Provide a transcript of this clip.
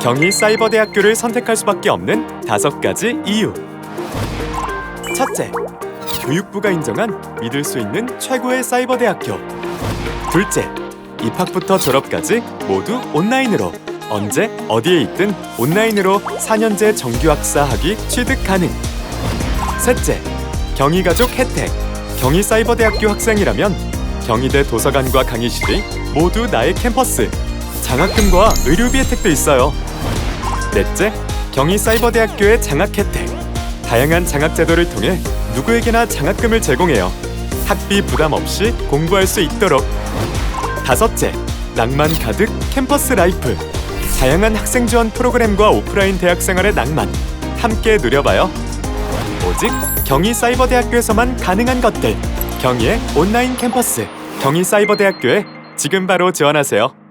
경희 사이버대학교를 선택할 수밖에 없는 다섯 가지 이유. 첫째, 교육부가 인정한 믿을 수 있는 최고의 사이버대학교. 둘째, 입학부터 졸업까지 모두 온라인으로 언제 어디에 있든 온라인으로 4년제 정규학사 학위 취득 가능. 셋째, 경희 가족 혜택. 경희 사이버대학교 학생이라면 경희대 도서관과 강의실이 모두 나의 캠퍼스. 장학금과 의료비 혜택도 있어요. 넷째, 경희 사이버대학교의 장학 혜택. 다양한 장학 제도를 통해 누구에게나 장학금을 제공해요. 학비 부담 없이 공부할 수 있도록. 다섯째, 낭만 가득 캠퍼스 라이프. 다양한 학생 지원 프로그램과 오프라인 대학 생활의 낭만 함께 누려봐요. 오직 경희 사이버대학교에서만 가능한 것들. 경희의 온라인 캠퍼스 경희 사이버대학교에 지금 바로 지원하세요.